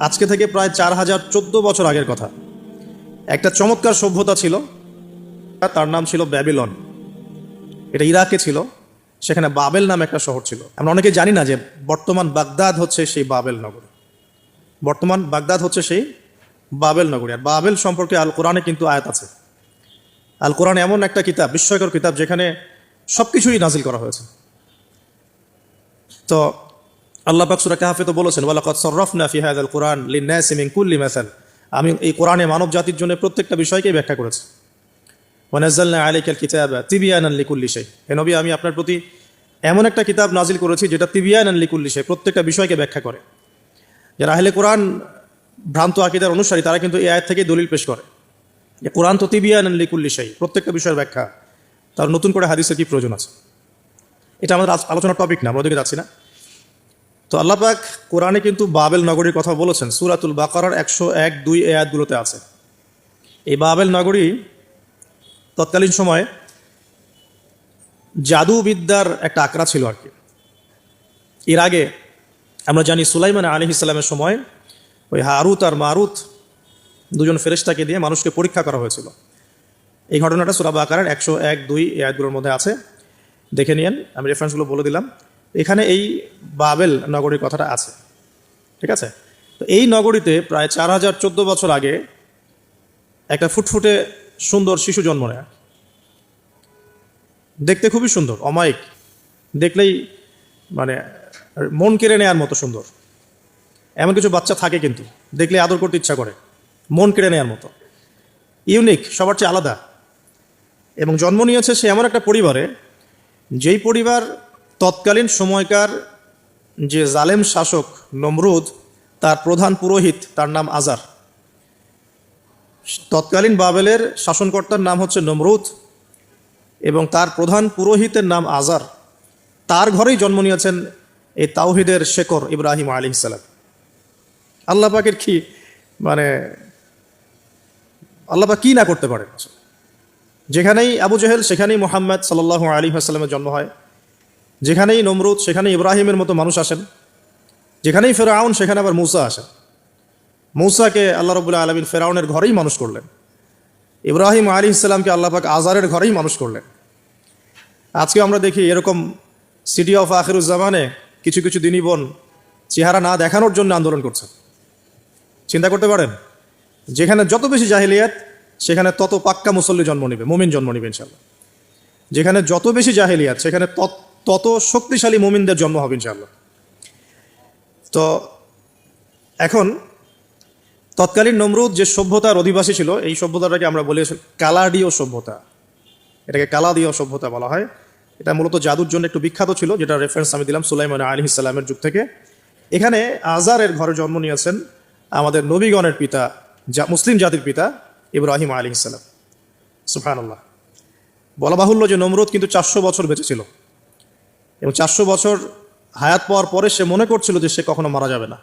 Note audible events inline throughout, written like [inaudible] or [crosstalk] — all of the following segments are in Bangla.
আজকে থেকে প্রায় চার হাজার চোদ্দ বছর আগের কথা। একটা চমৎকার সভ্যতা ছিল, তার নাম ছিল ব্যাবিলন। এটা ইরাকে ছিল, সেখানে বাবেল নামে একটা শহর ছিল। আমরা অনেকে জানি না যে বর্তমান বাগদাদ হচ্ছে সেই বাবেল নগরী। বর্তমান বাগদাদ হচ্ছে সেই বাবেল নগরী। আর বাবেল সম্পর্কে আল কোরআনে কিন্তু আয়াত আছে। আল কোরআন এমন একটা কিতাব, বিস্ময়কর কিতাব, যেখানে সব কিছুই নাজিল করা হয়েছে। তো আল্লাহ পাক সূরা কাহাফে তো বলেছেন, ওয়ালাকাদ সাররাফনা ফি হাযাল কুরআন লিন-নাসি কুল্লি মাসাল। আমি এই কোরআনে মানব জাতির জন্য প্রত্যেকটা বিষয়কেই ব্যাখ্যা করেছি। ওয়ানাজ্জালনা আলাইকাল কিতাবা তিবিয়ানান লিকুল্লি শাই। হে নবী, আমি আপনার প্রতি এমন একটা কিতাব নাজিল করেছি, যেটা তিবিয়ানান লিকুল্লি শাই, প্রত্যেকটা বিষয়কে ব্যাখ্যা করে। যারা আহলে কোরআন ভ্রান্ত আকিদার অনুসারী, তারা কিন্তু এই আয়াত থেকে দলিল পেশ করে যে, কোরআন তো তিবিয়ানান লিকুল্লি শাই। প্রত্যেকটা বিষয়ের ব্যাখ্যা। তার নতুন করে হাদিসের কি প্রয়োজন আছে? এটা আমাদের আলোচনার টপিক না, আমরা ওদিকে যাচ্ছি না। তো আল্লাপাক কোরআনে কিন্তু বাবেল নগরীর কথা বলেছেন। সুরাতুল বাকারার একশো এক দুই আয়াতগুলোতে আছে। এই বাবেল নগরী তৎকালীন সময়ে জাদুবিদ্যার একটা আকড়া ছিল আর কি। এর আগে আমরা জানি সুলাইমান আলী ইসলামের সময় ওই হারুত আর মারুত দুজন ফেরেশতাকে দিয়ে মানুষকে পরীক্ষা করা হয়েছিল। এই ঘটনাটা সুরাব আকারের একশো এক দুই আয়াতগুলোর মধ্যে আছে। দেখে নিয়েন, আমি রেফারেন্সগুলো বলে দিলাম। এখানে এই বাবেল নগরীর কথাটা আছে। ঠিক আছে? তো এই নগরীতে প্রায় চার হাজার চোদ্দ বছর আগে একটা ফুটফুটে সুন্দর শিশু জন্ম নেয়। দেখতে খুবই সুন্দর, অমায়িক। দেখলেই মানে মন কেড়ে নেওয়ার মতো সুন্দর। এমন কিছু বাচ্চা থাকে কিন্তু, দেখলে আদর করতে ইচ্ছা করে, মন কেড়ে নেওয়ার মতো। ইউনিক, সবার চেয়ে আলাদা। এবং জন্ম নিয়েছে সে এমন একটা পরিবারে, যেই পরিবার তৎকালীন সময়কার যে জালেম শাসক নমরুদ, তার প্রধান পুরোহিত, তার নাম আজার। তৎকালীন বাবেলের শাসনকর্তার নাম হচ্ছে নমরুদ এবং তার প্রধান পুরোহিতের নাম আজার। তার ঘরেই জন্ম নিয়েছেন এই তাওহিদের শেখর ইব্রাহিম আলী ইসালাম আল্লাহ পাকের কি মানে আল্লাহ পাক কি না করতে পারে যেখানেই আবু জেহেল, সেখানেই মোহাম্মদ সাল্লাহ আলী আসসালামের জন্ম হয়। যেখানেই নমরুদ সেখানে ইব্রাহিমের মতো মানুষ আসেন। যেখানেই ফেরাউন, সেখানে আবার মূসা আসেন। মূসাকে আল্লাহ রবুল্লাহ আলমিন ফেরাউনের ঘরেই মানুষ করলেন। ইব্রাহিম আলী ইসলামকে আল্লাহ পাক আজারের ঘরেই মানুষ করলেন। আজকে আমরা দেখি এরকম সিটি অফ আখিরুজ্জামানে কিছু কিছু দিনই বোন চেহারা না দেখানোর জন্য আন্দোলন করছে। চিন্তা করতে পারেন, যেখানে যত বেশি জাহিলিয়াত, সেখানে তত পাক্কা মুসল্লি জন্ম নেবে, মুমিন জন্ম নেবে ইনশাল্লাহ যেখানে যত বেশি জাহেলিয়াত, সেখানে তত- তত শক্তিশালী মুমিনদের জন্ম হবে ইনশাল্লাহ তো এখন তৎকালীন নমরুদ যে সভ্যতার অধিবাসী ছিল, এই সভ্যতাটাকে আমরা বলি কালাডীয় সভ্যতা। এটাকে কালাদীয় সভ্যতা বলা হয়। এটা মূলত জাদুর জন্য একটু বিখ্যাত ছিল, যেটা রেফারেন্স আমি দিলাম সুলাইমান আলী ইসলামের যুগ থেকে। এখানে আজারের ঘরে জন্ম নিয়েছেন আমাদের নবীগণের পিতা যা মুসলিম জাতির পিতা ইব্রাহিম আলী ইসলাম সুফানুল্লাহ বলা বাহুল্য যে নমরুদ কিন্তু চারশো বছর বেঁচে ছিল। এবং চারশো বছর হায়াত পাওয়ার পরে সে মনে করছিল যে সে কখনো মারা যাবে না।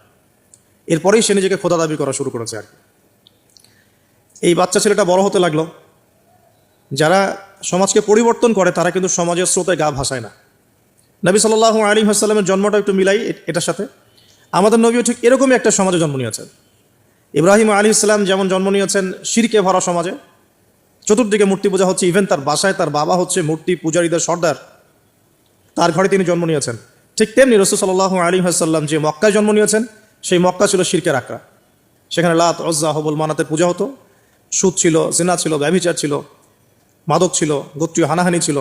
এরপরেই সে নিজেকে খোদা দাবি করা শুরু করেছে আর কি। এই বাচ্চা ছেলেটা বড় হতে লাগল। যারা সমাজকে পরিবর্তন করে, তারা কিন্তু সমাজের স্রোতে গা ভাসায় না। নবী সাল্লাহ আলী হাসাল্লামের জন্মটা একটু মিলাই এটার সাথে। আমাদের নবীও ঠিক এরকমই একটা সমাজে জন্ম নিয়েছেন। ইব্রাহিম আলী ইসলাম যেমন জন্ম নিয়েছেন শিরকে ভরা সমাজে, চতুর্দিকে মূর্তি পূজা হচ্ছে, ইভেন তার বাসায় তার বাবা হচ্ছে মূর্তি পূজারীদের সর্দার। তার ঘরে তিনি জন্ম নিয়েছেন। ঠিক তেমনি রসুল সাল্লাহ আলী হাসাল্লাম যে মক্কায় জন্ম নিয়েছেন, সেই মক্কা ছিল শিরকের আকড়া সেখানে লাত অজ্জা হবল মানাতে পূজা হতো। সুদ ছিল, জিনা ছিল, ব্যভিচার ছিল, মাদক ছিল, গোত্রীয় হানাহানি ছিল,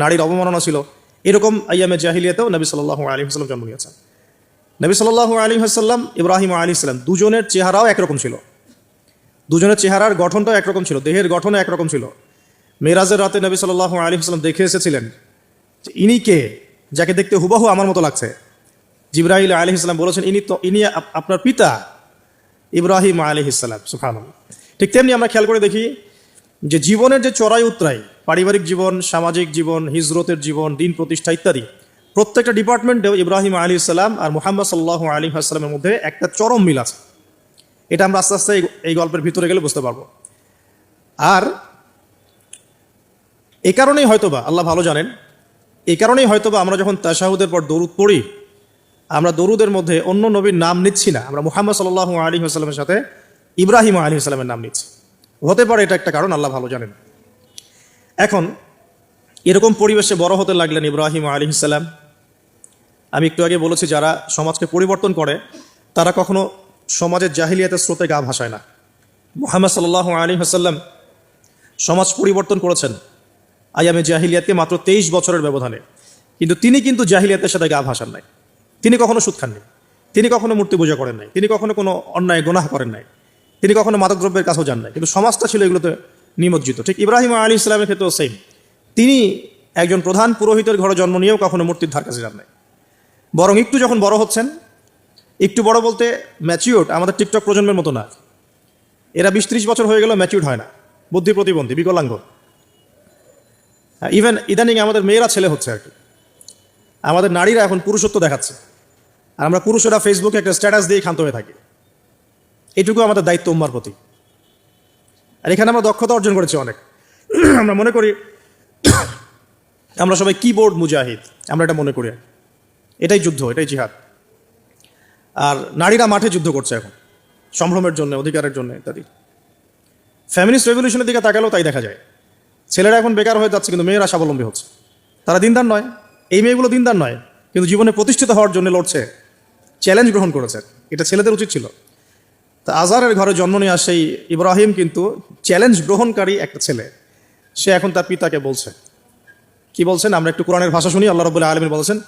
নারীর অবমাননা ছিল। এরকম আইয়ামে জাহিলিয়াতেও নবী সাল্লাহ আলী হাসাল্লাম জন্ম নিয়েছেন। নবী সাল্লাহ আলী হাসাল্লাম ইব্রাহিম আলী ইসলাম দুজনের চেহারাও একরকম ছিল। দুজনের চেহারার গঠনটাও একরকম ছিল, দেহের গঠনও একরকম ছিল। মেরাজের রাতে নবী সাল্লাহ আলী হাসলাম দেখে এসেছিলেন যে ইনি কে? যাকে দেখতে হুবাহু আমার মতো লাগছে। জিব্রাহিল আলী ইসলাম বলেছেন, ইনি তো ইনি আপনার পিতা ইব্রাহিম আলী ইসলাম সুফান ঠিক তেমনি আমরা খেয়াল করে দেখি যে জীবনের যে চড়াই উতরাই, পারিবারিক জীবন, সামাজিক জীবন, হিজরতের জীবন, দিন প্রতিষ্ঠা ইত্যাদি, প্রত্যেকটা ডিপার্টমেন্টেও ইব্রাহিম আলী ইসলাম আর মুহাম্মদ সাল্লাহ আলী আসসালামের মধ্যে একটা চরম মিল আছে। এটা আমরা আস্তে আস্তে এই গল্পের ভিতরে গেলে বুঝতে পারব। আর এ কারণেই হয়তোবা, আল্লাহ ভালো জানেন এই কারণেই হয়তোবা আমরা যখন তাশাহুদের পর দরুদ পড়ি, আমরা দরুদের মধ্যে অন্য নবীর নাম নিচ্ছি না। আমরা মুহাম্মদ সাল্লাহ আলী আসসালামের সাথে ইব্রাহিম আলী আসসালামের নাম নিচ্ছি। হতে পারে এটা একটা কারণ, আল্লাহ ভালো জানেন। এখন, এরকম পরিবেশে বড় হতে লাগলেন ইব্রাহিম আলী ইসাল্লাম আমি একটু আগে বলেছি, যারা সমাজকে পরিবর্তন করে, তারা কখনো সমাজের জাহিলিয়াতের স্রোতে গা ভাসায় না। মোহাম্মদ সাল্লাহ আলী হাসাল্লাম সমাজ পরিবর্তন করেছেন। আয়ামে জাহিলিয়াতকে মাত্র তেইশ বছরের ব্যবধানে। কিন্তু তিনি কিন্তু জাহিলিয়াতের সাথে গা ভাসান নাই। তিনি কখনো সুদ খাননি। তিনি কখনো মূর্তি পূজা করেন নাই। তিনি কখনো কোনো অন্যায় গোনাহ করেন নাই। তিনি কখনো মাদকদ্রব্যের কাছেও যান নাই। কিন্তু সমাজটা ছিল এগুলোতে নিমজ্জিত। ঠিক ইব্রাহিম আলী ইসলামের ক্ষেত্রেও সেম তিনি একজন প্রধান পুরোহিতের ঘরে জন্ম নিয়েও কখনো মূর্তির ধার কাছে যান নাই। বরং একটু যখন বড় হচ্ছেন, একটু বড় বলতে ম্যাচিউর্ড আমাদের টিকটক প্রজন্মের মতো না। এরা বিশ ত্রিশ বছর হয়ে গেলেও ম্যাচিউর্ড হয় না। বুদ্ধি প্রতিবন্ধী বিকলাঙ্গ। ইভেন ইদানিং আমাদের মেয়েরা ছেলে হচ্ছে আর কি। আমাদের নারীরা এখন পুরুষত্ব দেখাচ্ছে। আর আমরা পুরুষেরা ফেসবুকে একটা স্ট্যাটাস দিয়ে ক্ষান্ত হয়ে থাকি। এটুকু আমাদের দায়িত্ব উম্মার প্রতি। আর এখানে আমরা দক্ষতা অর্জন করেছি অনেক। [clears throat] আমরা মনে করি, [clears throat] আমরা সবাই কিবোর্ড মুজাহিদ। আমরা এটা মনে করি এটাই যুদ্ধ, এটাই জিহাদ। আর নারীরা মাঠে যুদ্ধ করছে এখন। সম্ভ্রমের জন্য, অধিকারের জন্য ইত্যাদি। ফ্যামিলিস্ট রেভলিউশনের দিকে তাকালেও তাই দেখা যায়। ছেলেরা এখন বেকার হয়ে যাচ্ছে, কিন্তু মেয়েরা স্বাবলম্বী হচ্ছে। তারা দিনদার নয়। এই মেয়েগুলো দিনদার নয়, কিন্তু জীবনে প্রতিষ্ঠিত হওয়ার জন্য লড়ছে চ্যালেঞ্জ গ্রহণ করেছে। এটা ছেলেদের উচিত ছিল। তা আজারের ঘরে জন্ম নিয়ে আসে ইব্রাহিম কিন্তু চ্যালেঞ্জ গ্রহণকারী একটা ছেলে। সে এখন তার পিতাকে বলছে। কি বলছেন? আমরা একটু কোরআনের ভাষা শুনি, আল্লাহ রবুল্লাহ আলমিন বলছেন,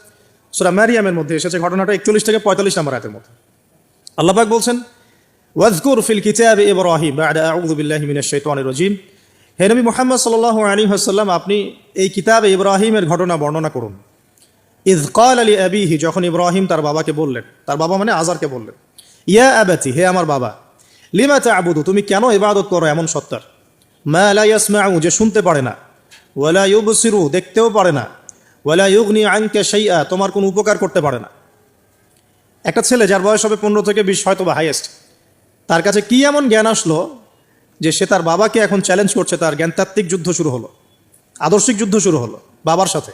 সুরা ম্যারিয়ামের মধ্যে এসেছে ঘটনাটা একচল্লিশ থেকে পঁয়তাল্লিশ নম্বর আয়াতের মধ্যে। আল্লাহবাক বলছেন, ওয়াজকুর ফিল কিতাব ইব্রাহিম আউযু বিল্লাহি মিনাশ শাইতানির রাজিম। হে নবী মুহাম্মদ সাল্লাল্লাহু আলাইহি ওয়াসাল্লাম, আপনি এই কিতাবে ইব্রাহিমের ঘটনা বর্ণনা করুন। ক্বাল আলি আবিহি, যখন ইব্রাহিম তার বাবাকে বললেন, তার বাবা মানে আজারকে বললেন, ইয়া আবাতি, হে আমার বাবা, লিমা তা'বুদু, তুমি কেন ইবাদত করো এমন সত্তার? মা লা ইয়াসমাউ, যে শুনতে পারে না। ওয়ালা ইউবসিরু, দেখতেও পারে না। ওয়ালা ইউগনি আনকা শাইআ, তোমার কোনো উপকার করতে পারে না। একটা ছেলে যার বয়স হবে পনেরো থেকে বিশ হয়তো বা হাইয়েস্ট তার কাছে কি এমন জ্ঞান আসলো যে সে তার বাবাকে এখন চ্যালেঞ্জ করছে, তার জ্ঞানতাত্ত্বিক যুদ্ধ শুরু হলো, আদর্শিক যুদ্ধ শুরু হলো, বাবার সাথে।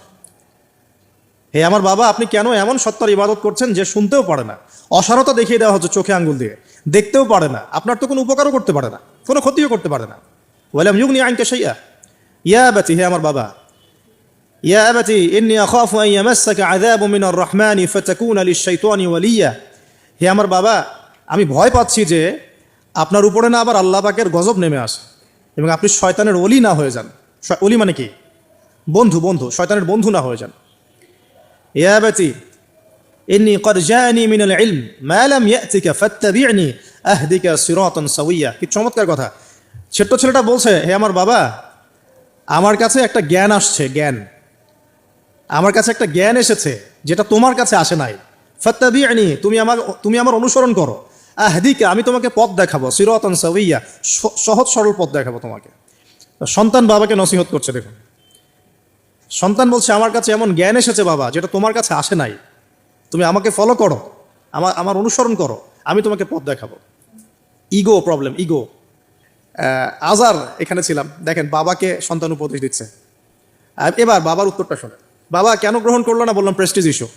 হে আমার বাবা, আপনি কেন এমন সত্তর ইবাদত করছেন যে শুনতেও পারে না? অসারতা দেখিয়ে দেওয়া হচ্ছে চোখে আঙ্গুল দিয়ে। দেখতেও পারে না। আপনার তো কোনো উপকারও করতে পারে না, কোনো ক্ষতিও করতে পারে না। ওয়ালাম ইউগনি আইনকে সেইয়া ইয়া ব্যাচি হে আমার বাবা। ইয়া ব্যাচি ইন্নি আখাফু আন ইয়ামাসসাকা আযাবু মিনার রহমানি ফাতাকুনা লিশ শাইতানি ওয়ালিয়া। হে আমার বাবা, আমি ভয় পাচ্ছি যে আপনার উপরে না আবার আল্লাহ পাকের গজব নেমে আসে। এবং আপনি শয়তানের অলি না হয়ে যান। অলি মানে কি? বন্ধু বন্ধু, শয়তানের বন্ধু না হয়ে যান। ইয়াবাতি ইন্নি কদ জানি মিনাল ইলম, মা লাম ইয়াতিকা ফাত্তাবি'নি আহদিকা সিরাতান সাওয়িয়া। কি চমৎকার কথা। ছোট্ট ছেলেটা বলছে, হে আমার বাবা, আমার কাছে একটা জ্ঞান আসছে, জ্ঞান। আমার কাছে একটা জ্ঞান এসেছে, যেটা তোমার কাছে আসে নাই। ফাত্তাবি'নি, তুমি আমার তুমি আমার অনুসরণ করো। আহদিকে আমি তোমাকে পথ দেখাবো, সিরতন সাউইয়া স- সহজ সরল পথ দেখাবো তোমাকে। সন্তান বাবাকে নসিহত করছে, দেখুন। সন্তান বলছে, আমার কাছে এমন জ্ঞান এসেছে বাবা, যেটা তোমার কাছে আসে নাই। তুমি আমাকে ফলো করো আমার আমার অনুসরণ করো, আমি তোমাকে পথ দেখাবো। ইগো প্রবলেম ইগো আজার, এখানে ছিলাম। দেখেন, বাবাকে সন্তান উপদেশ দিচ্ছে। এবার বাবার উত্তরটা শোনে বাবা, কেন গ্রহণ করল না? বললাম প্রেস্টিজ ইস্যু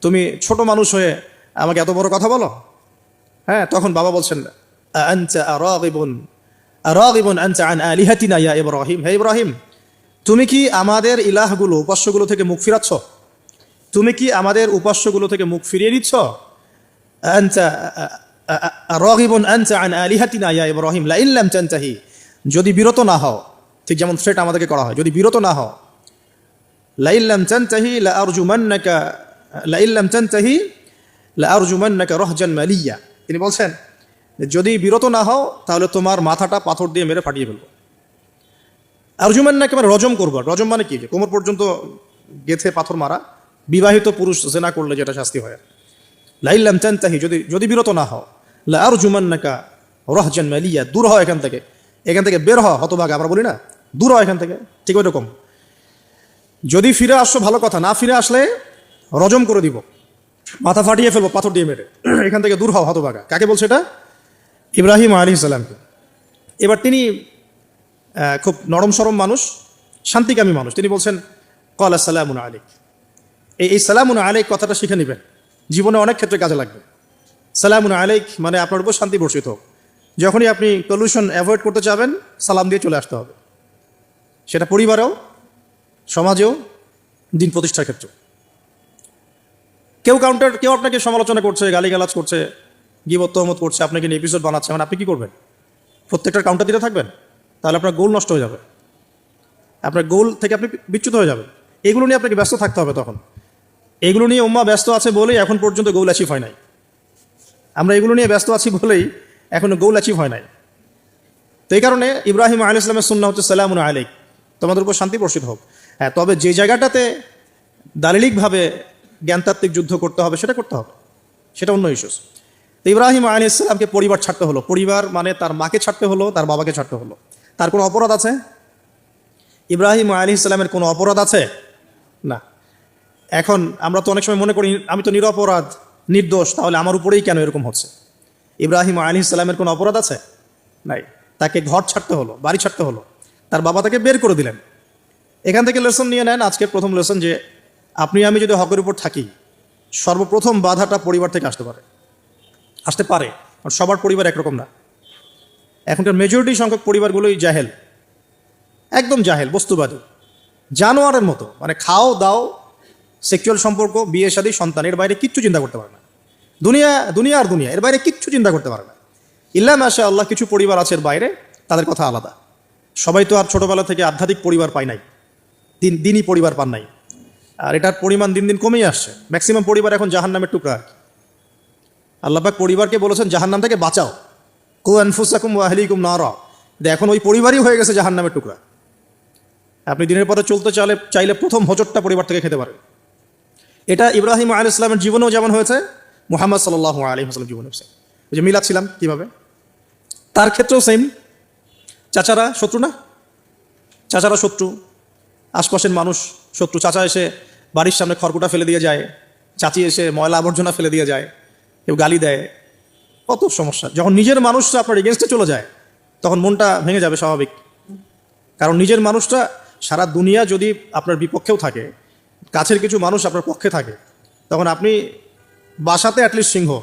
তুমি ছোট মানুষ হয়ে আমাকে এত বড় কথা বলো হ্যাঁ তখন বাবা বলছেন হে তুমি কি আমাদের ইলাহগুলো, উপাস্যগুলো থেকে মুখ ফিরাচ্ছ? তুমি কি আমাদের উপাস্যগুলো থেকে মুখ ফিরিয়ে দিচ্ছ যদি বিরত না হও, ঠিক যেমন থ্রেট আমাদেরকে করা হয়, যদি বিরত না হও লাইল্লাম তানতাহি, লা আরজুমান্নাকা লাইল্লাম রহজান মালিয়া। তিনি বলছেন, যদি বিরত না হও, তাহলে তোমার মাথাটা পাথর দিয়ে মেরে ফাটিয়ে ফেলব। আরজুমান্নাকে মানে রজম করব। রজম মানে কি? কোমর পর্যন্ত গেথে পাথর মারা, বিবাহিত পুরুষ জেনা করলে যেটা শাস্তি হয়। লাইল্লাম তানতাহি, যদি যদি বিরত না হও আর লা আরজুমান্নাকা রহজান মালিয়া, দূর হও এখান থেকে। এখান থেকে বের হও, হতভাগ আমরা বলি না, দূর হও এখান থেকে, ঠিক ওই রকম যদি ফিরে আসছো ভালো কথা, না ফিরে আসলে রজম করে দিব। মাথা ফাটিয়ে ফেলব, পাথর দিয়ে মেরে। [clears throat] এখান থেকে দূর হও, হতভাগা। কাকে বলছে এটা? ইব্রাহিম আলী সাল্লামকে এবার তিনি খুব নরম সরম মানুষ, শান্তিকামী মানুষ। তিনি বলছেন, কল সালামুন আলিক এই এই সালামুন আলিক কথাটা শিখে নেবেন। জীবনে অনেক ক্ষেত্রে কাজে লাগবে। সালামুন আলাইক মানে আপনার উপর শান্তি বর্ষিত হোক। যখনই আপনি পলিউশন অ্যাভয়েড করতে চাবেন সালাম দিয়ে চলে আসতে হবে। সেটা পরিবারেও, সমাজেও, দিন প্রতিষ্ঠার ক্ষেত্রে কেউ কাউন্টার কেউ আপনাকে সমালোচনা করছে, গালিগালাজ করছে, গিবত তহমত করছে, আপনাকে নিয়ে এপিসোড বানাচ্ছে মানে আপনি কী করবেন? প্রত্যেকটার কাউন্টার দিতে থাকবেন? তাহলে আপনার গোল নষ্ট হয়ে যাবে। আপনার গোল থেকে আপনি বিচ্যুত হয়ে যাবেন। এগুলো নিয়ে আপনাকে ব্যস্ত থাকতে হবে তখন। এগুলো নিয়ে উম্মা ব্যস্ত আছে বলেই এখন পর্যন্ত গোল অ্যাচিভ হয় নাই। আমরা এগুলো নিয়ে ব্যস্ত আছি বলেই এখনও গোল অ্যাচিভ হয় নাই। তো এই কারণে ইব্রাহিম আলী ইসলামের সুন্না হচ্ছে সালামুন আলাইক। তোমাদের উপর শান্তি বর্ষিত হোক। হ্যাঁ তবে যে জায়গাটাতে দালিলিকভাবে জ্ঞানতাত্ত্বিক যুদ্ধ করতে হবে, সেটা করতে হবে। সেটা অন্য ইস্যুস তো ইব্রাহিম আলী ইসলামকে পরিবার ছাড়তে হলো। পরিবার মানে তার মাকে ছাড়তে হলো, তার বাবাকে ছাড়তে হলো। তার কোনো অপরাধ আছে? ইব্রাহিম আলী ইসলামের কোনো অপরাধ আছে? না। এখন আমরা তো অনেক সময় মনে করি, আমি তো নিরপরাধ, নির্দোষ, তাহলে আমার উপরেই কেন এরকম হচ্ছে? ইব্রাহিম আলী ইসলামের কোনো অপরাধ আছে? নাই। তাকে ঘর ছাড়তে হলো, বাড়ি ছাড়তে হলো। তার বাবা তাকে বের করে দিলেন। এখান থেকে লেসন নিয়ে নেন। আজকের প্রথম লেসন যে আপনি আমি যদি হকের উপর থাকি, সর্বপ্রথম বাধাটা পরিবার থেকে আসতে পারে। আসতে পারে, কারণ সবার পরিবার একরকম না। এখনকার মেজরিটি সংখ্যক পরিবারগুলোই জাহেল। একদম জাহেল, বস্তুবাদী। জানোয়ারের মতো মানে খাও, দাও সেক্সুয়াল সম্পর্ক, বিয়ে, শাদী, সন্তান, এর বাইরে কিচ্ছু চিন্তা করতে পারে না। দুনিয়া দুনিয়া আর দুনিয়া, এর বাইরে কিচ্ছু চিন্তা করতে পারে না। ইল্লা মাসা আল্লাহ কিছু পরিবার আছে এর বাইরে, তাদের কথা আলাদা। সবাই তো আর ছোটবেলা থেকে আধ্যাত্মিক পরিবার পায় নাই। দিন, দিনই পরিবার পান নাই। আর এটার পরিমাণ দিন দিন কমেই আসছে। ম্যাক্সিমাম পরিবার এখন জাহান নামের টুকরা আল্লাপাক পরিবারকে বলেছেন জাহান নাম থেকে বাঁচাও। কু আনফুসাকুম ওয়াহলিকুম না র এখন ওই পরিবারই হয়ে গেছে জাহান নামের টুকরা। আপনি দিনের পরে চলতে চাইলে চাইলে প্রথম হজরটা পরিবার থেকে খেতে পারেন। এটা ইব্রাহিম আলী ইসলামের জীবনেও যেমন হয়েছে, মোহাম্মদ সাল্লাহ আলী হাসলাম জীবনে হয়েছে যে মিলাচ্ছিলাম কীভাবে? তার ক্ষেত্রেও সেম চাচারা শত্রু না? চাচারা শত্রু, আশপাশের মানুষ শত্রু চাচা এসে বাড়ির সামনে খড়কুটা ফেলে দিয়ে যায়। চাচি এসে ময়লা আবর্জনা ফেলে দিয়ে যায়। কেউ গালি দেয়। কত সমস্যা। যখন নিজের মানুষটা আপনার এগেনস্টে চলে যায়, তখন মনটা ভেঙে যাবে স্বাভাবিক। কারণ নিজের মানুষটা সারা দুনিয়া যদি আপনার বিপক্ষেও থাকে, কাছের কিছু মানুষ আপনার পক্ষে থাকে, তখন আপনি বাসাতে অ্যাটলিস্ট সিংহ।